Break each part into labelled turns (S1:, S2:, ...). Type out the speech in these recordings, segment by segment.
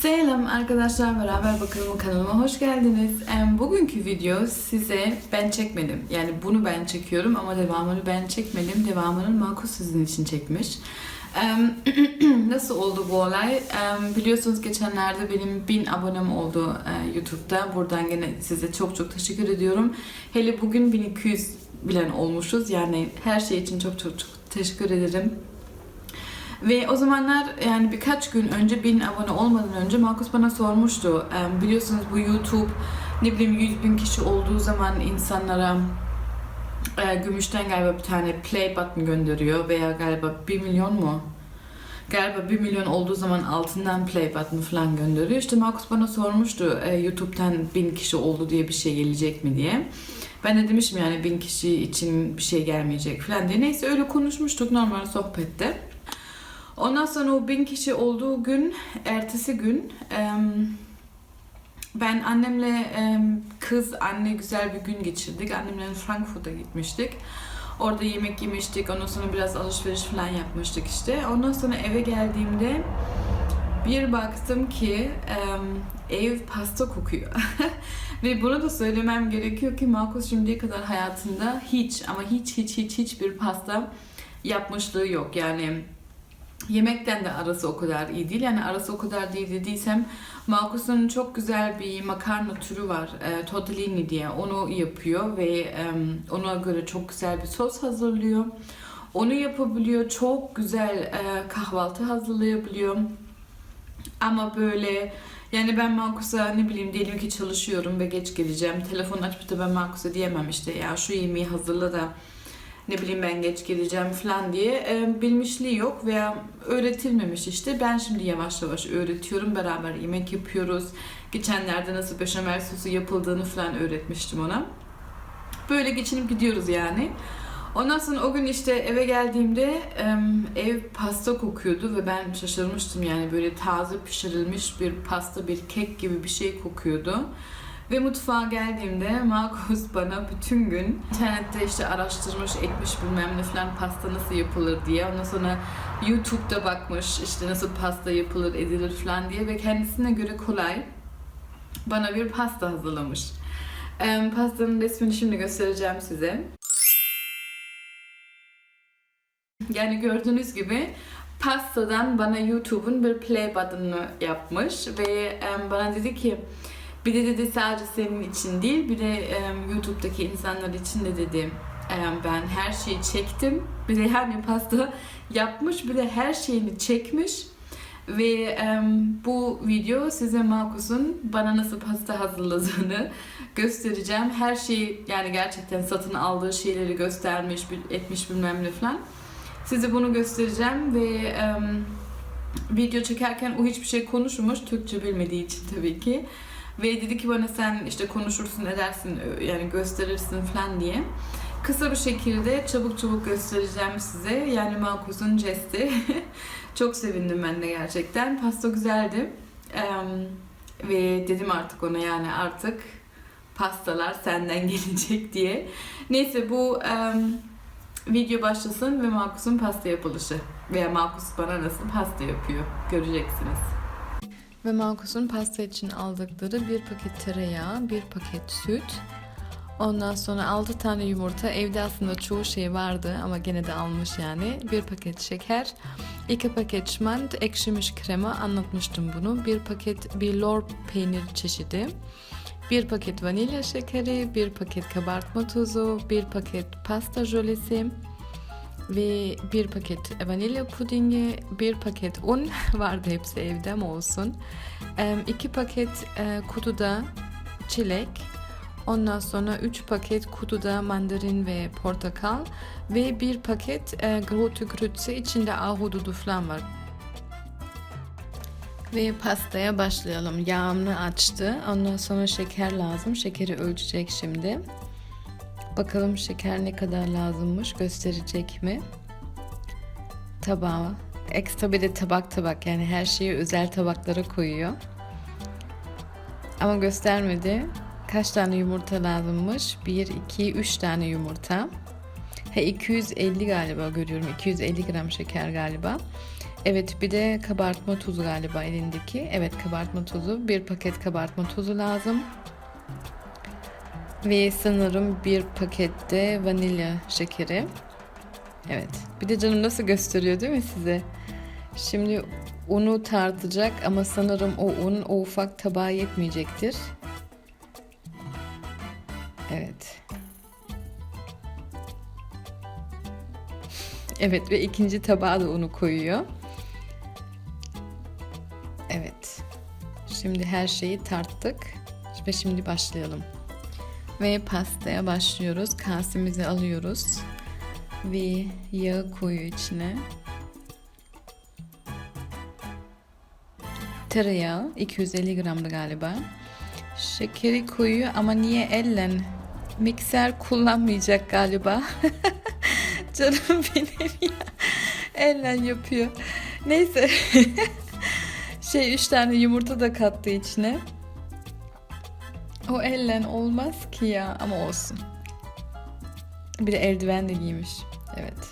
S1: Selam arkadaşlar beraber bakalım kanalıma hoş geldiniz. Bugünkü video size ben çekmedim. Yani bunu ben çekiyorum ama devamını ben çekmedim. Devamını Markus sizin için çekmiş. Nasıl oldu bu olay? Biliyorsunuz geçenlerde benim 1000 abonem oldu e, YouTube'da. Buradan gene size çok çok teşekkür ediyorum. Hele bugün 1200 bilen olmuşuz. Yani her şey için çok çok çok teşekkür ederim. Ve o zamanlar yani birkaç gün önce 1000 abone olmadan önce Markus bana sormuştu. Biliyorsunuz bu YouTube ne bileyim 100 bin kişi olduğu zaman insanlara e, gümüşten galiba bir tane play button gönderiyor veya galiba 1 milyon mu? Galiba 1 milyon olduğu zaman altından play button falan gönderiyor. İşte Markus bana sormuştu e, YouTube'dan 1000 kişi oldu diye bir şey gelecek mi diye. Ben de demiştim yani 1000 kişi için bir şey gelmeyecek falan diye. Neyse öyle konuşmuştuk normal sohbette. Ondan sonra o bin kişi olduğu gün, ertesi gün ben annemle em, kız anne güzel bir gün geçirdik. Annemle Frankfurt'a gitmiştik. Orada yemek yemiştik. Ondan sonra biraz alışveriş falan yapmıştık işte. Ondan sonra eve geldiğimde bir baktım ki ev pasta kokuyor. Ve bunu da söylemem gerekiyor ki Markus şimdiye kadar hayatında hiç ama hiç hiç hiç hiçbir pasta yapmışlığı yok. Yani Yemekten de arası o kadar iyi değil. Yani arası o kadar değil dediysem Markus'un çok güzel bir makarna türü var. E, tortellini diye. Onu yapıyor ve e, ona göre çok güzel bir sos hazırlıyor. Onu yapabiliyor. Çok güzel e, kahvaltı hazırlayabiliyor. Ama böyle yani ben Markus'a ne bileyim diyelim ki çalışıyorum ve geç geleceğim. Telefon açıp da ben Markus'a diyemem işte ya şu yemeği hazırla da ne bileyim ben geç geleceğim falan diye e, bilmişliği yok veya öğretilmemiş işte. Ben şimdi yavaş yavaş öğretiyorum. Beraber yemek yapıyoruz. Geçenlerde nasıl beşamel sosu yapıldığını falan öğretmiştim ona. Böyle geçinip gidiyoruz yani. Ondan sonra o gün işte eve geldiğimde ev pasta kokuyordu ve ben şaşırmıştım yani böyle taze pişirilmiş bir pasta, bir kek gibi bir şey kokuyordu. Ve mutfağa geldiğimde Markus bana bütün gün internette işte araştırmış, etmiş bilmem ne falan pasta nasıl yapılır diye. Ondan sonra YouTube'da bakmış işte nasıl pasta yapılır, edilir falan diye ve kendisine göre kolay bana bir pasta hazırlamış. Em, pastanın resmini şimdi göstereceğim size. Yani gördüğünüz gibi pastadan bana YouTube'un bir play button'ını yapmış ve bana dedi ki bir de dedi sadece senin için değil bir de em, YouTube'daki insanlar için de dedi em, ben her şeyi çektim. Bir de yani pasta yapmış bir de her şeyini çekmiş. Ve em, bu video size Markus'un bana nasıl pasta hazırladığını göstereceğim. Her şeyi yani gerçekten satın aldığı şeyleri göstermiş, etmiş bilmem ne falan. Size bunu göstereceğim ve em, video çekerken o hiçbir şey konuşmuş. Türkçe bilmediği için tabii ki. Ve dedi ki bana sen işte konuşursun edersin yani gösterirsin falan diye. Kısa bir şekilde çabuk çabuk göstereceğim size. Yani Markus'un jesti. Çok sevindim ben de gerçekten. Pasta güzeldi. Em, ve dedim artık ona yani artık pastalar senden gelecek diye. Neyse bu em, video başlasın ve Markus'un pasta yapılışı. Veya Markus bana nasıl pasta yapıyor. Göreceksiniz. Ve Markus'un pasta için aldıkları bir paket tereyağı, bir paket süt, ondan sonra 6 tane yumurta. Evde aslında çoğu şey vardı ama gene de almış yani. Bir paket şeker, iki paket şmand, ekşimiş krema anlatmıştım bunu. Bir paket bir lor peynir çeşidi. Bir paket vanilya şekeri, bir paket kabartma tuzu, bir paket pasta jölesi, ve bir paket vanilya pudingi, bir paket un vardı hepsi evde ama olsun. Em, iki paket e, kutuda çilek, ondan sonra üç paket kutuda mandarin ve portakal ve bir paket e, grote grütze içinde ahududu falan var. Ve pastaya başlayalım. Yağını açtı. Ondan sonra şeker lazım. Şekeri ölçecek şimdi. Bakalım şeker ne kadar lazımmış gösterecek mi? Tabağı. Ekstra bir de tabak tabak yani her şeyi özel tabaklara koyuyor. Ama göstermedi. Kaç tane yumurta lazımmış? 1, 2, 3 tane yumurta. He 250 galiba görüyorum. 250 gram şeker galiba. Evet bir de kabartma tuzu galiba elindeki. Evet kabartma tuzu. Bir paket kabartma tuzu lazım. Ve sanırım bir pakette vanilya şekeri. Evet. Bir de canım nasıl gösteriyor değil mi size? Şimdi unu tartacak ama sanırım o un o ufak tabağa yetmeyecektir. Evet. Evet ve ikinci tabağa da unu koyuyor. Evet. Şimdi her şeyi tarttık ve şimdi başlayalım. Ve pastaya başlıyoruz. Kasemizi alıyoruz ve yağı koyuyor içine. Tereyağı 250 gramdı galiba. Şekeri koyuyor ama niye ellen? Mikser kullanmayacak galiba. Canım benim ya. Ellen yapıyor. Neyse. şey üç tane yumurta da kattı içine. O ellen olmaz ki ya ama olsun. Bir de eldiven de giymiş. Evet.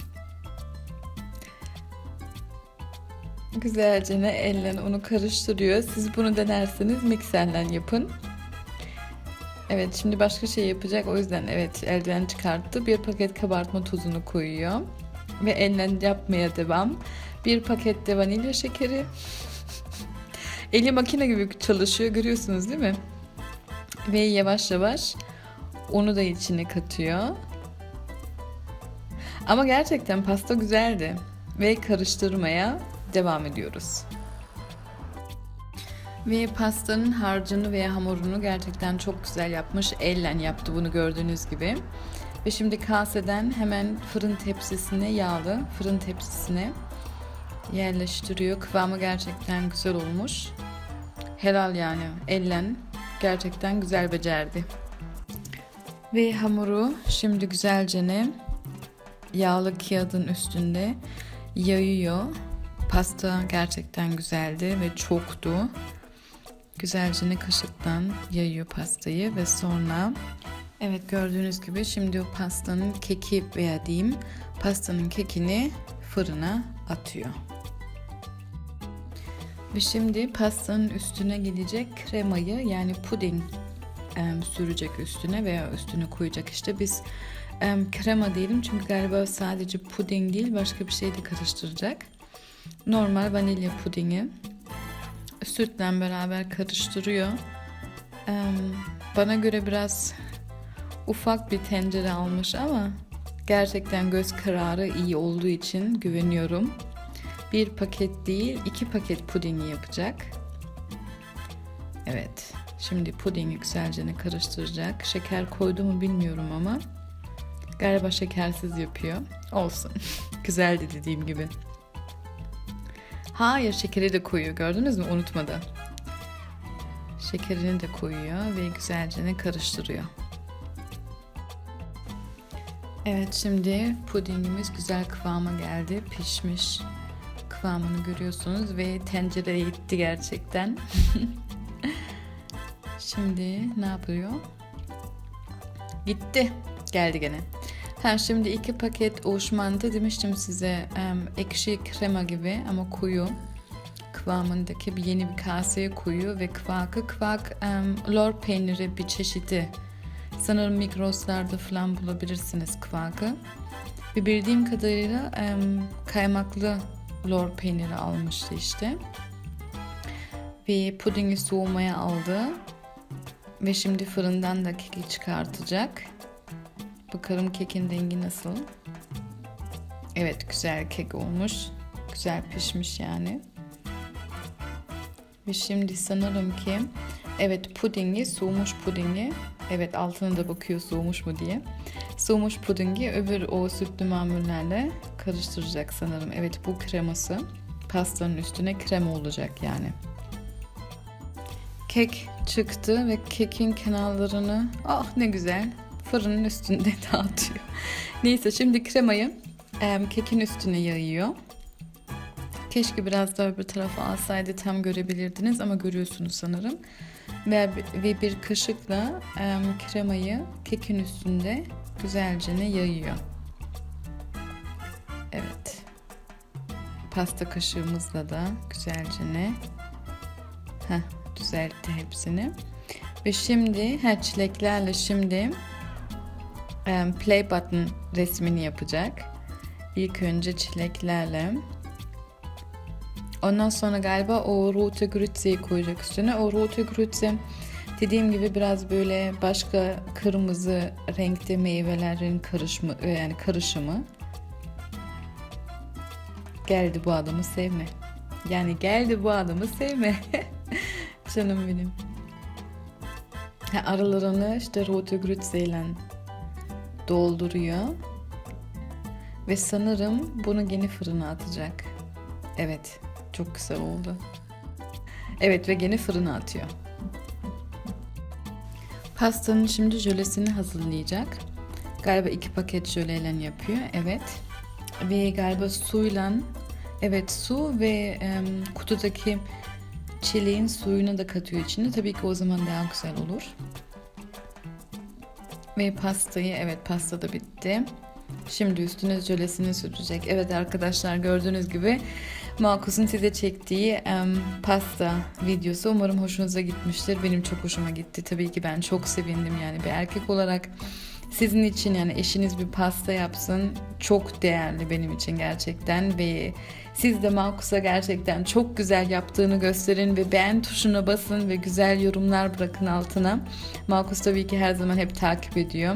S1: Güzelce ne elle onu karıştırıyor. Siz bunu denerseniz mikserle yapın. Evet şimdi başka şey yapacak. O yüzden evet eldiven çıkarttı. Bir paket kabartma tozunu koyuyor. Ve elle yapmaya devam. Bir paket de vanilya şekeri. Eli makine gibi çalışıyor görüyorsunuz değil mi? Ve yavaş yavaş onu da içine katıyor. Ama gerçekten pasta güzeldi. Ve karıştırmaya devam ediyoruz. Ve pastanın harcını veya hamurunu gerçekten çok güzel yapmış. Elle yaptı bunu gördüğünüz gibi. Ve şimdi kaseden hemen fırın tepsisine yağlı fırın tepsisine yerleştiriyor. Kıvamı gerçekten güzel olmuş. Helal yani. Ellen gerçekten güzel becerdi. Ve hamuru şimdi güzelce ne yağlı kağıdın üstünde yayıyor. Pasta gerçekten güzeldi ve çoktu. Güzelce ne kaşıktan yayıyor pastayı ve sonra evet gördüğünüz gibi şimdi o pastanın keki veya diyeyim pastanın kekini fırına atıyor. Ve şimdi pastanın üstüne gelecek kremayı yani puding e, sürecek üstüne veya üstüne koyacak işte biz e, krema diyelim çünkü galiba sadece puding değil başka bir şey de karıştıracak. Normal vanilya pudingi sütle beraber karıştırıyor. E, bana göre biraz ufak bir tencere almış ama gerçekten göz kararı iyi olduğu için güveniyorum. Bir paket değil, iki paket pudingi yapacak. Evet, şimdi pudingi güzelce karıştıracak. Şeker koydu mu bilmiyorum ama galiba şekersiz yapıyor. Olsun. Güzeldi dediğim gibi. Hayır, şekeri de koyuyor. Gördünüz mü? Unutmadı. Şekerini de koyuyor ve güzelce karıştırıyor. Evet şimdi pudingimiz güzel kıvama geldi. Pişmiş kıvamını görüyorsunuz ve tencereye gitti gerçekten. şimdi ne yapıyor? Gitti. Geldi gene. Ha şimdi iki paket oşmante demiştim size um, ekşi krema gibi ama koyu kıvamındaki bir yeni bir kaseye koyuyor ve kıvakı kıvak um, lor peyniri bir çeşidi Sanırım mikroslarda falan bulabilirsiniz kıvakı. Ve bildiğim kadarıyla e, kaymaklı lor peyniri almıştı işte. Ve pudingi soğumaya aldı. Ve şimdi fırından da keki çıkartacak. Bakalım kekin rengi nasıl. Evet güzel kek olmuş. Güzel pişmiş yani. Ve şimdi sanırım ki evet pudingi soğumuş pudingi Evet altına da bakıyor soğumuş mu diye. Soğumuş pudingi öbür o sütlü mamullerle karıştıracak sanırım. Evet bu kreması pastanın üstüne krema olacak yani. Kek çıktı ve kekin kenarlarını ah ne güzel fırının üstünde dağıtıyor. Neyse şimdi kremayı e, kekin üstüne yayıyor. Keşke biraz daha öbür tarafa alsaydı tam görebilirdiniz ama görüyorsunuz sanırım ve, ve bir kaşıkla e, kremayı kekin üstünde güzelce yayıyor. Pasta kaşığımızla da güzelce ne? Heh, düzeltti hepsini. Ve şimdi ha, çileklerle şimdi em, play button resmini yapacak. İlk önce çileklerle. Ondan sonra galiba o rote grützeyi koyacak üstüne. O rote grütze dediğim gibi biraz böyle başka kırmızı renkte meyvelerin karışımı yani karışımı. Geldi bu adamı sevme. Yani geldi bu adamı sevme. Canım benim. Aralarını işte rote grützeyle dolduruyor. Ve sanırım bunu gene fırına atacak. Evet, çok güzel oldu. Evet ve gene fırına atıyor. Pastanın şimdi jölesini hazırlayacak. Galiba iki paket jöleyle yapıyor. Evet. Ve galiba suyla evet su ve em, kutudaki çileğin suyunu da katıyor içine. Tabii ki o zaman daha güzel olur. Ve pastayı evet pasta da bitti. Şimdi üstüne jölesini sürecek. Evet arkadaşlar gördüğünüz gibi Markus'un size çektiği em, pasta videosu umarım hoşunuza gitmiştir. Benim çok hoşuma gitti. Tabii ki ben çok sevindim yani bir erkek olarak sizin için yani eşiniz bir pasta yapsın çok değerli benim için gerçekten ve siz de Markus'a gerçekten çok güzel yaptığını gösterin ve beğen tuşuna basın ve güzel yorumlar bırakın altına. Markus tabii ki her zaman hep takip ediyor.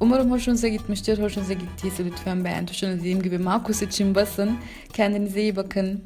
S1: Umarım hoşunuza gitmiştir. Hoşunuza gittiyse lütfen beğen tuşuna dediğim gibi Markus için basın. Kendinize iyi bakın.